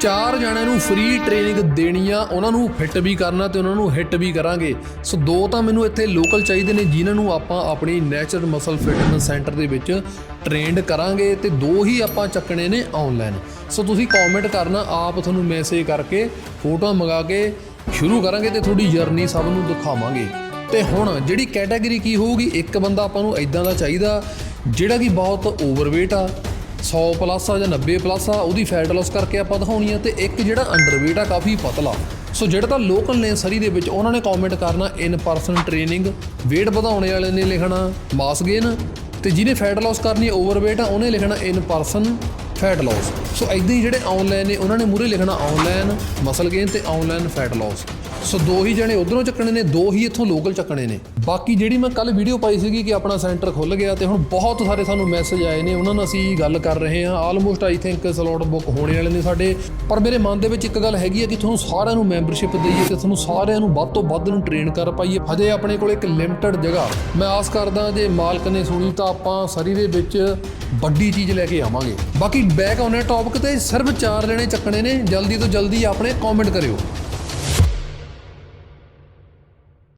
ਚਾਰ ਜਣਿਆਂ ਨੂੰ ਫ੍ਰੀ ਟ੍ਰੇਨਿੰਗ ਦੇਣੀ ਆ ਉਹਨਾਂ ਨੂੰ ਫਿੱਟ ਵੀ ਕਰਨਾ ਤੇ ਉਹਨਾਂ ਨੂੰ ਹਿੱਟ ਵੀ ਕਰਾਂਗੇ। ਸੋ ਦੋ ਤਾਂ ਮੈਨੂੰ ਇੱਥੇ ਲੋਕਲ ਚਾਹੀਦੇ ਨੇ, ਜਿਨ੍ਹਾਂ ਨੂੰ ਆਪਾਂ ਆਪਣੀ ਨੈਚਰਲ ਮਸਲ ਫਿਟਨੈਸ ਸੈਂਟਰ ਦੇ ਵਿੱਚ ਟ੍ਰੇਨਡ ਕਰਾਂਗੇ ਤੇ ਦੋ ਹੀ ਆਪਾਂ ਚੱਕਣੇ ਨੇ ਆਨਲਾਈਨ ਸੋ ਤੁਸੀਂ ਕਮੈਂਟ ਕਰਨਾ, ਆਪ ਤੁਹਾਨੂੰ ਮੈਸੇਜ ਕਰਕੇ ਫੋਟੋ ਮੰਗਾ ਕੇ ਸ਼ੁਰੂ ਕਰਾਂਗੇ ਤੇ ਤੁਹਾਡੀ ਜਰਨੀ ਸਭ ਨੂੰ ਦਿਖਾਵਾਂਗੇ। ਤੇ ਹੁਣ ਜਿਹੜੀ ਕੈਟਾਗਰੀ ਕੀ ਹੋਊਗੀ, ਇੱਕ ਬੰਦਾ ਆਪਾਂ ਨੂੰ ਇਦਾਂ ਦਾ ਚਾਹੀਦਾ, ਜਿਹੜਾ ਕਿ ਬਹੁਤ ਓਵਰਵੇਟ ਆ 100 ਪਲੱਸ ਆ ਜਾਂ 90 ਪਲੱਸ ਆ, ਉਹਦੀ ਫੈਟ ਲਾਸ ਕਰਕੇ ਆਪਾਂ ਦਿਖਾਉਣੀ ਆ ਤੇ ਇੱਕ ਜਿਹੜਾ ਅੰਡਰਵੇਟ ਆ, ਕਾਫੀ ਪਤਲਾ। ਸੋ ਜਿਹੜਾ ਤਾਂ ਲੋਕਲ ਨੇ ਸਰੀ ਦੇ ਵਿੱਚ, ਉਹਨਾਂ ਨੇ ਕਮੈਂਟ ਕਰਨਾ ਇਨ ਪਰਸਨ ਟ੍ਰੇਨਿੰਗ weight ਵਧਾਉਣੇ ਵਾਲੇ ਨੇ ਲਿਖਣਾ ਮਾਸ ਗੇਨ ਤੇ ਜਿਹਨੇ ਫੈਟ ਲਾਸ ਕਰਨੀ ਓਵਰਵੇਟ ਆ, ਉਹਨੇ ਲਿਖਣਾ in person fat loss so ਇਦਾਂ ਹੀ ਜਿਹੜੇ ਆਨਲਾਈਨ ਨੇ, ਉਹਨਾਂ ਨੇ ਮੂਰੇ ਲਿਖਣਾ ਆਨਲਾਈਨ ਮਸਲ ਗੇਨ ਤੇ ਆਨਲਾਈਨ ਫੈਟ ਲਾਸ ਸੋ ਦੋ ਹੀ ਜਣੇ ਉਧਰੋਂ ਚੱਕਣੇ ਨੇ, ਦੋ ਹੀ ਇੱਥੋਂ ਲੋਕਲ ਚੱਕਣੇ ਨੇ। ਬਾਕੀ ਜਿਹੜੀ ਮੈਂ ਕੱਲ ਵੀਡੀਓ ਪਾਈ ਸੀਗੀ ਕਿ ਆਪਣਾ ਸੈਂਟਰ ਖੁੱਲ ਗਿਆ ਤੇ ਹੁਣ ਬਹੁਤ ਸਾਰੇ ਸਾਨੂੰ ਮੈਸੇਜ ਆਏ ਨੇ, ਉਹਨਾਂ ਨਾਲ ਅਸੀਂ ਗੱਲ ਕਰ ਰਹੇ ਹਾਂ। Almost I think slot book ਹੋਣੇ ਵਾਲੇ ਨੇ ਸਾਡੇ। ਪਰ ਮੇਰੇ ਮਨ ਦੇ ਵਿੱਚ ਇੱਕ ਗੱਲ ਹੈਗੀ ਹੈ ਕਿ ਤੁਹਾਨੂੰ ਸਾਰਿਆਂ ਨੂੰ ਮੈਂਬਰਸ਼ਿਪ ਦਈਏ ਤੇ ਤੁਹਾਨੂੰ ਸਾਰਿਆਂ ਨੂੰ ਵੱਧ ਤੋਂ ਵੱਧ ਨੂੰ ਟ੍ਰੇਨ ਕਰ ਪਾਈਏ। ਹਜੇ ਆਪਣੇ ਕੋਲ ਇੱਕ ਲਿਮਟਿਡ ਜਗ੍ਹਾ। ਮੈਂ ਆਸ ਕਰਦਾ ਜੇ ਮਾਲਕ ਨੇ ਸੁਣੀ ਤਾਂ ਆਪਾਂ ਸਰੀ ਦੇ ਵਿੱਚ ਵੱਡੀ ਚੀਜ਼ ਲੈ ਕੇ ਆਵਾਂਗੇ। ਬਾਕੀ ਬੈਕ ਆਉਣੇ ਟੌਪਿਕ ਤੇ। ਸਿਰਫ ਚਾਰ ਲੈਣੇ ਚੱਕਣੇ ਨੇ। ਜਲਦੀ ਤੋਂ ਜਲਦੀ ਆਪਣੇ ਕਮੈਂਟ ਕਰਿਓ।